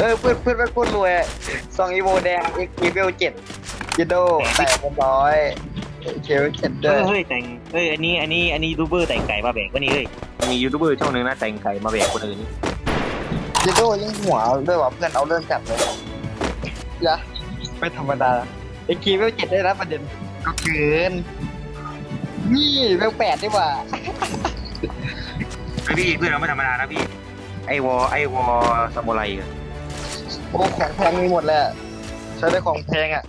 เออเพื่อนเพื่อนเป็นคนรวยซองอีโวแดงเอ็กซ์เวลเจ็ดจิโดแตกเป็นร้อยเคเวลเจ็ดเอด้วยอเฮ้ยแต่งเฮ้ยอันนี้อันนี้อันนี้ยูทูบเบอร์แต่งไก่มาแบกวะนี่เฮ้ยมียูทูบเบอร์ช่องหนึงนะแต่งไก่มาแบกคนอื่นนี่จิโดยิ่งหัวด้วยว่ะเพื่อนเอาเรื่องจัดเลยยะไม่ธรรมดาเอ็กซ์เวลเจ็ดได้รับประเด็นก็เกิน นี่เวลแปดดีกว่าเฮ้ยพี่เพื่อนเราไม่ธรรมดานะพี่ไอวอไอวอซามูไรอะ โอ้ของแพงมีหมดเละใช้ได้ของแพงอะ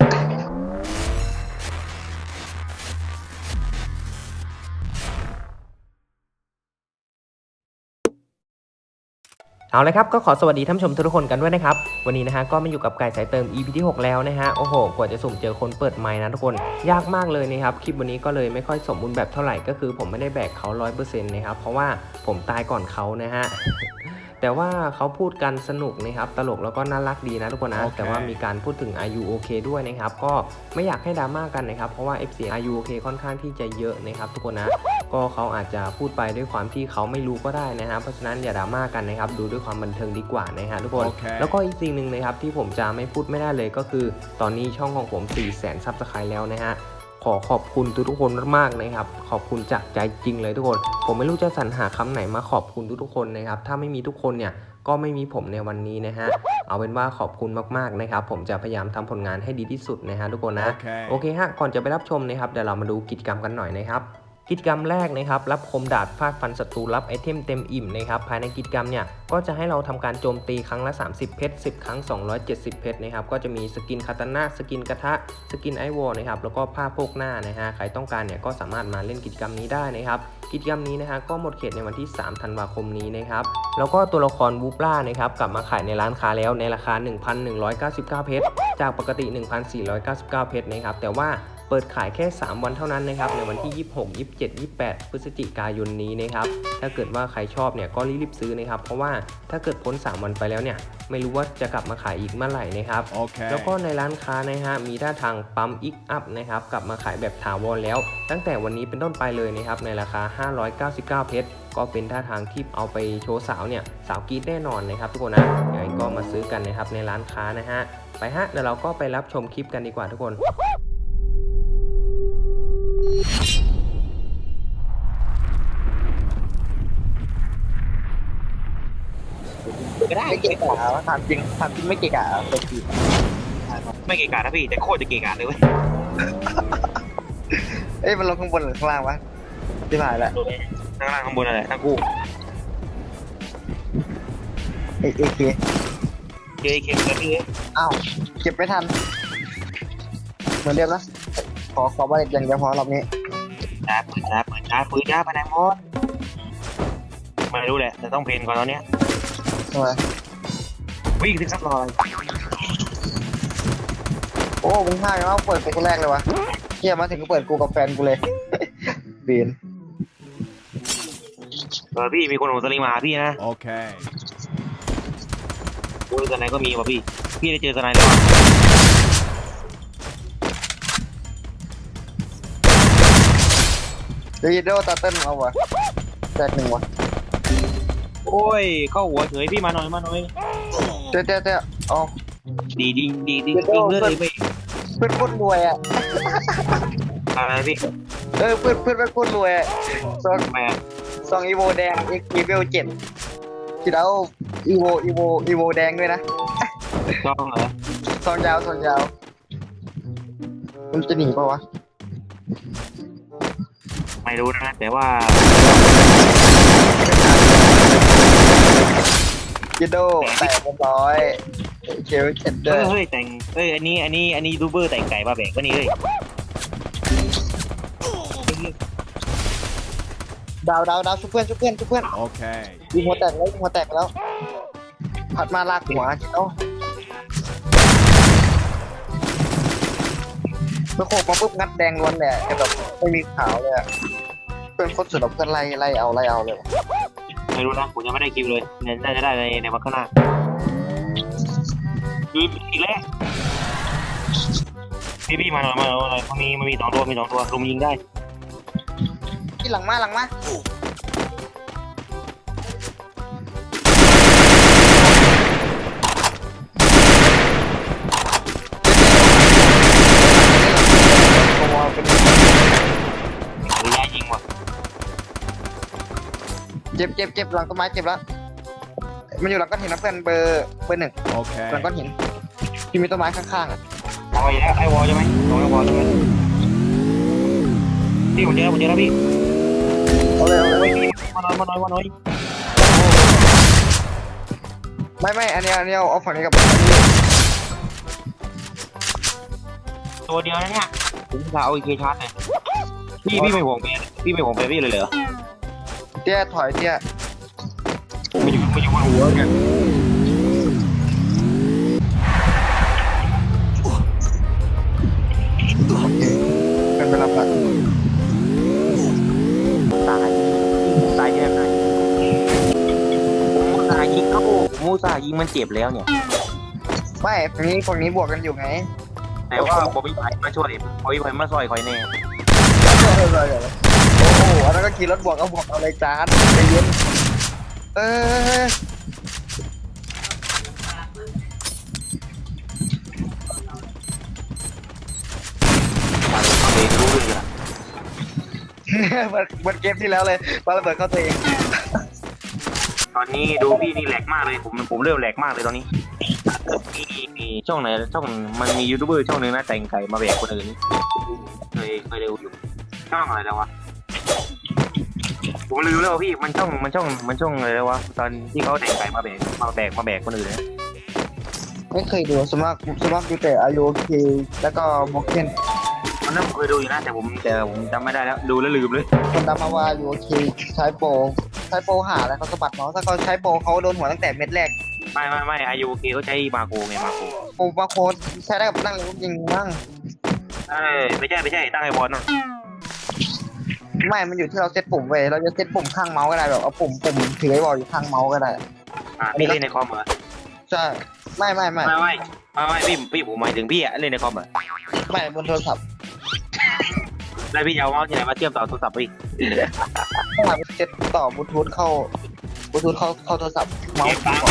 เอาเลยครับก็ขอสวัสดีท่านผู้ชมทุกคนกันด้วยนะครับ วันนี้นะฮะก็มาอยู่กับไก่สายเติม EP ที่ 6 แล้วนะฮะโอ้โหกว่าจะสุ่มเจอคนเปิดไมค์นะทุกคนยากมากเลยนะครับคลิปวันนี้ก็เลยไม่ค่อยสมบูรณ์แบบเท่าไหร่ก็คือผมไม่ได้แบกเขา100%นะครับเพราะว่าผมตายก่อนเขานะฮะ แต่ว่าเขาพูดกันสนุกนะครับตลกแล้วก็น่ารักดีนะทุกคนนะโอเคแต่ว่ามีการพูดถึง Are you okay ด้วยนะครับก็ไม่อยากให้ดราม่ากันนะครับเพราะว่า FC Are you okay ค่อนข้างที่จะเยอะนะครับทุกคนนะก็เขาอาจจะพูดไปด้วยความที่เขาไม่รู้ก็ได้นะฮะเพราะฉะนั้นอย่าดราม่ากันนะครับดูด้วยความบันเทิงดีกว่านะฮะทุกคนโอเคแล้วก็อีกสิ่งหนึ่งนะครับที่ผมจะไม่พูดไม่ได้เลยก็คือ ตอนนี้ช่องของผม4 0 0 0 0 0ซับสไครต์แล้วนะฮะ ขอขอบคุณทุกๆคนมากๆนะครับ ขอบคุณจากใจจริงเลยทุกคน ผมไม่รู้จะสรรหาคำไหนมาขอบคุณทุกๆคนนะครับ ถ้าไม่มีทุกคนเนี่ยก็ไม่มีผมในวันนี้นะฮะ เอาเป็นว่าขอบคุณมากๆนะครับ ผมจะพยายามทำผลงานให้ดีที่สุดนะฮะทุกคนนะ Okay. โอเคฮะ ก่อนจะไปรับชมนะครับ เดี๋ยวเรามาดูกิจกรรมกันหน่อยนะครับ กิจกรรมแรกนะครับรับคมดาดฟาดฟันศัตรูรับไอเทมเต็มอิ่มนะครับภายในกิจกรรมเนี่ยก็จะให้เราทำการโจมตีครั้งละ 30 เพชร 10 ครั้ง 270 เพชรนะครับก็จะมีสกินคาตานะสกินกระทะสกินไอวอลนะครับแล้วก็ผ้าโพกหน้านะฮะใครต้องการเนี่ยก็สามารถมาเล่นกิจกรรมนี้ได้นะครับกิจกรรมนี้นะฮะก็หมดเขตในวันที่ 3 ธันวาคมนี้นะครับแล้วก็ตัวละครวูปล่านะครับกลับมาขายในร้านค้าแล้วในราคา 1,199 เพชร จากปกติ 1,499 เพชรนะครับแต่ว่า เปิดขายแค่ 3 วันเท่านั้นนะครับในวันที่ 26 27 28 พฤศจิกายนนี้นะครับถ้าเกิดว่าใครชอบเนี่ยก็รีบๆซื้อนะครับเพราะว่าถ้าเกิดพ้น 3 วันไปแล้วเนี่ยไม่รู้ว่าจะกลับมาขายอีกเมื่อไหร่นะครับ Okay. แล้วก็ในร้านค้านะฮะมีท่าทางปั๊มอีกอัพนะครับกลับมาขายแบบถาวรแล้ว ตั้งแต่วันนี้เป็นต้นไปเลยนะครับในราคา 599 เพชรก็เป็นท่าทางที่เอาไปโชว์สาวเนี่ยสาวกรีดแน่นอนนะครับทุกคนนะยังไงก็มาซื้อกันนะครับในร้านค้านะฮะไปฮะเดี๋ยวเราก็ไปรับชมคลิปกันดีกว่าทุกคน ได้ไม่เก่งกะถามจริงถามจริงไม่เก่งกะไปจีบไม่เกะกะนะพี่แต่โคตรจะเกะกะเลยเว้ยเอ้ยมันลงข้างบนหรือข้างล่างวะที่ผ่านละข้างล่างข้างบนอะไรทั้งคู่เอเอเคเคเคกันพี่เอ้ยอ้าวเก็บไม่ทัน เหมือนเดิมนะขอขอบาเล็ตอย่างเดียวพอรอบนี้จ้าปืนจ้าปืนจ้าปืนจ้าไปไหนหมดไม่รู้แหละแต่ต้องเพนก่อนตอนเนี้ยทำไม วิ่งสิครับรออะไรโอ้มึงพลาดแล้วเปิดเป็นคนแรกเลยวะเฮียมาถึงก็เปิดกูกับแฟนกูเลย เบียนเออพี่มีคนหัวสลิงมาหาพี่นะ Okay. โอ้ยสไนก็มีว่ะพี่ พี่ได้เจอสไนแล้ววะเดี๋ยวโดตาเต้นเอาวะแตกหนึ่งวะโอ้ย เข้าหัวเฉยพี่มาหน่อยมาหน่อย เจ๊เจ๊เจ๊เอาดีดีดีดีจริงเลยไม่เพื่อนคนรวยอะ อะไรพี่เออเพื่อนเพื่อนเป็นคนรวยอะซองแม่ซองอีโวแดงเอ็กซ์เวลเจ็ดคิดเอาอีโวอีโวอีโวแดงด้วยนะต้องเหรอซองยาวซองยาว มันจะหนีปะวะไม่รู้นะแต่ว่า จิโดแตกเรียบร้อยเคลเจ็ดเดเฮ้อยร์เฮ้ยแต่งเฮ้ยอันนี้อันนี้อันนี้ยูทูบเบอร์แต่งไก่มาแบกวะนี่เฮ้ยดาวดาวดาวชุบเพื่อนชุบเพื่อนชุบเพื่อน Okay. ยิงหัวแตกแล้วยิงหัวแตกแล้วผัดมาลากหัวจิโดเมื่อโคกมาปุ๊บงัดแดงล้วนเลยอะแต่แบบไม่มีขาวเลยอะเพื่อนโคตรสุดแบบเพื่อนไล่ไล่เอาไล่เอาเลย ไม่รู้นะผมยังไม่ได้คิวเลยเนี่ยน่าจะได้ในในวันข้างหน้ายืนอีกแล้วพี่พี่มาหน่อยมาหน่อยมันมีมันมีสองตัวมีสองตัวรุมยิงได้ที่หลังมาหลังมา จ็บเจ็บเจ็บหลังต้นไม้เจ็บแล้ว มันอยู่หลังก้อนหินนะเพื่อนเบอร์เบอร์หนึ่ง Okay. หลังก้อนหินที่มีต้นไม้ข้างๆอะเอาอีกแล้วไอ้วอลใช่ไหมตรงไอ้วอลใช่ไหมพี่ผมเจอแล้วผมเจอแล้วพี่เอาเลยเอาเลยเฮ้ยพี่มาหน่อยมาหน่อยมาหน่อยไม่ไม่อันนี้อันนี้เอาเอาฝั่งนี้กับฝั่งนี้ตัวเดียวนะเนี่ยผมจะเอาอีกเคชาร์จเลยพี่พี่ไม่ห่วงเปพี่ไม่ห่วงเปพี่เลยเหรอ เตี้ยถอยเตี้ยผมมาอยู่มาอยู่บนหัวเนี่ยเป็นไปรับละตายตายแย่ไหนมูซายิงเข้ามูซายิงมันเจ็บแล้วเนี่ย ไม่ฝั่งนี้ฝั่งนี้บวกกันอยู่ไงแต่ว่าบอบบี้ไผ่มาช่วยบอบบี้ไผ่มาซอยคอยแน่โอ้โหอันนั้นก็ขี่รถบวกเอาบวกเอาเลยจ้าใจเย็นเออเองรู้เรื่องละเหมือนเหมือนเกมที่แล้วเลยปาระเบิดเข้าตัวเองตอนนี้ดูพี่นี่แหลกมากเลยผมผมเริ่มแหลกมากเลยตอนนี้มีมีช่องไหนช่องมันมียูทูบเบอร์ช่องหนึงนะแต่งไก่มาแบกคนอื่นเคยเคยดูอยู่ช่องอะไรแล้ววะ ผมลืมแล้วพี่มันช่องมันช่องมันช่องอะไรแล้ววะตอนที่เขาแต่งไก่มาแบกมาแบกมาแบกคนอื่นนะไม่เคยดูสมัครสมัครดูแต่อายุเคแล้วก็บล็อกเคนมันนั้นผมเคยดูอยู่นะแต่ผมแต่ผมจำไม่ได้แล้วดูแล้วลืมเลยคนดำมาว่าอายุเคใช้โปรใช้โปรหาแล้วเขาสะบัดเนาะถ้าเขาใช้โปรเขาโดนหัวตั้งแต่เม็ดแรกไม่ไม่ไม่อายุโอเคเขาใช้มาโกไงมาโกโปรบาโค้ดใช้ได้กับนั่งเลยยิงมั่งเอ้ยไม่ใช่ไม่ใช่ตั้งไอ้บอลนะ ไม่ มันอยู่ที่เราเซตปุ่มเว้ยเราจะเซตปุ่มข้างเมาส์ก็ได้แบบเอาปุ่มปุ่มถือไอ้บอลอยู่ข้างเมาส์ก็ได้ อะพี่เล่นในคอมเหรอใช่ ไม่ไม่ไม่ไม่ไม่ไม่ไม่พี่พี่ผมหมายถึงพี่อะเล่นในคอมเหรอไม่บนโทรศัพท์แล้วพี่จะเอาเมาส์ที่ไหนมาเทียบต่อโทรศัพท์พี่ต้องหาเซตต่อบลูทูธเข้าบลูทูธเข้าเข้าโทรศัพท์เมาเก็บส์ ตังค์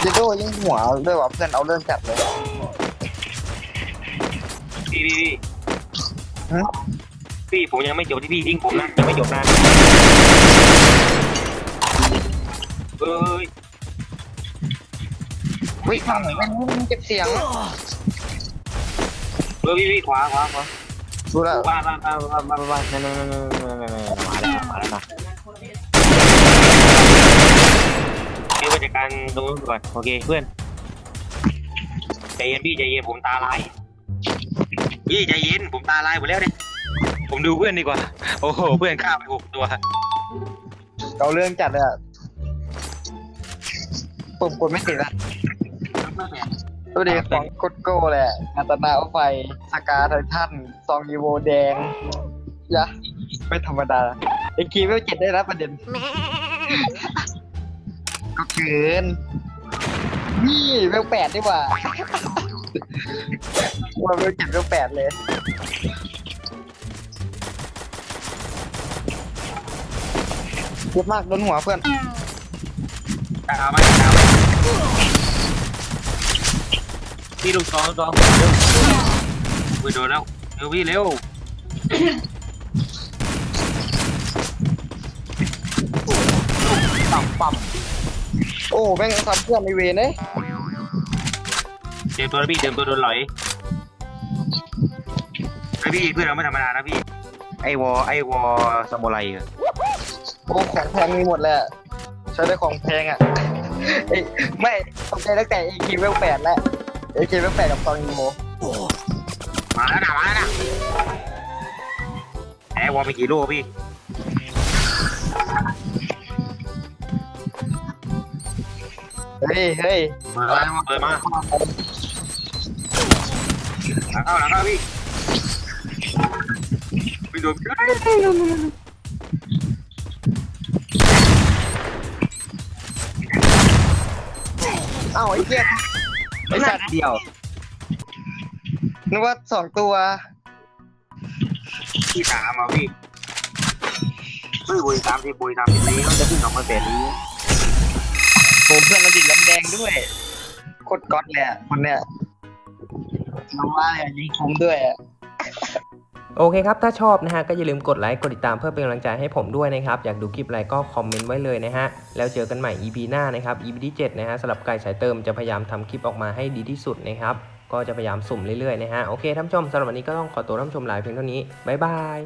เจโดยิง หัวด้วยว่ะเพื่อนเอาเรื่องจัดเลยพี่พี่พี่ฮะพี่ผมยังไม่จบที่พี่ทิ้งผมนะยังไม่จบนะเอ้ยวิ่งฟังหน่อยแม่งเก็บเสียงเออพี่พี่ขวาขวาขวาดูแล้วบ้าบ้าบ้าบ้าบ้าบ้านั่นนั่นนั่นนั่นนั่นมาแล้วมาแล้วนะเดี๋ยวไป จัดการตรงนู้นก่อนโอเคเพื่อนใจเย็นพี่ใจเย็นผมตาลายพี่ใจเย็นผมตาลายหมดแล้วเนี่ยผมดูเพื่อนดีกว่า โอ้โหเพื่อนฆ่าไปหกตัวเอาเรื่องจัดเลยอะปุ่มกดไม่ติดอะดูดิของกดโก้แหละนาตานาเอาไฟสกาไททันซองยีโวแดงยะไม่ธรรมดาไอ้กีไม่เจ็ดได้รับประเด็น ก็เกิน นี่เวลแปดดีกว่าว่าเวลเจ็ดเวลแปดเลยเยอะมากโดนหัวเพื่อนตามไปตามไปพี่ลูกสองลูกสองเร็วไปโดนแล้วเร็วพี่เร็วปั๊มปั๊ม โอ้แม่งทำเพื่อนในเวรเลยเตรียมตัวนะพี่เตรียมตัวโดนหลอยไอพี่เพื่อนเราไม่ธรรมดานะพี่ ไอวอไอวอซามูไรอะโอ้ของแพงมีหมดเลยอะใช้ได้ของแพงอะเอ้ยไม่ต้องใจตั้งแต่เอคีเวลแปดแล้วเอคีเวลแปดกับตองยีโมมาแล้วนะมาแล้วนะไอวอไปกี่ลูกพี่ ฮ้ยเฮ้ยเปิดมาเปิดมาหลังเข้าหลังเข้าพี่ไปโดนเอ้าไอ้เหี้ยไอ้สัตว์เดียวนึกว่าสองตัวที่สามอะพี่เฮ้ยบุยสามสิบบุยสามสิบนี้มันจะขึ้นสองเปอร์เซ็นต์นี้ผม เพื่อนเราดิดลำแดงด้วยโคตรก๊อตเลยอะคนเนี้ยน้องว่าเลยยิงคุ้มด้วยอะ โอเคครับ ถ้าชอบนะฮะ ก็อย่าลืมกดไลค์ กดติดตามเพื่อเป็นกำลังใจให้ผมด้วยนะครับ อยากดูคลิปอะไรก็คอมเมนต์ไว้เลยนะฮะ แล้วเจอกันใหม่ EP หน้านะครับ EP ที่ 7 นะฮะสำหรับไก่สายเติมจะพยายามทำคลิปออกมาให้ดีที่สุดนะครับ ก็จะพยายามสุ่มเรื่อยๆนะฮะ โอเคท่านผู้ชมสำหรับวันนี้ก็ต้องขอตัวท่านผู้ชมลาเพียงเท่านี้บ๊ายบาย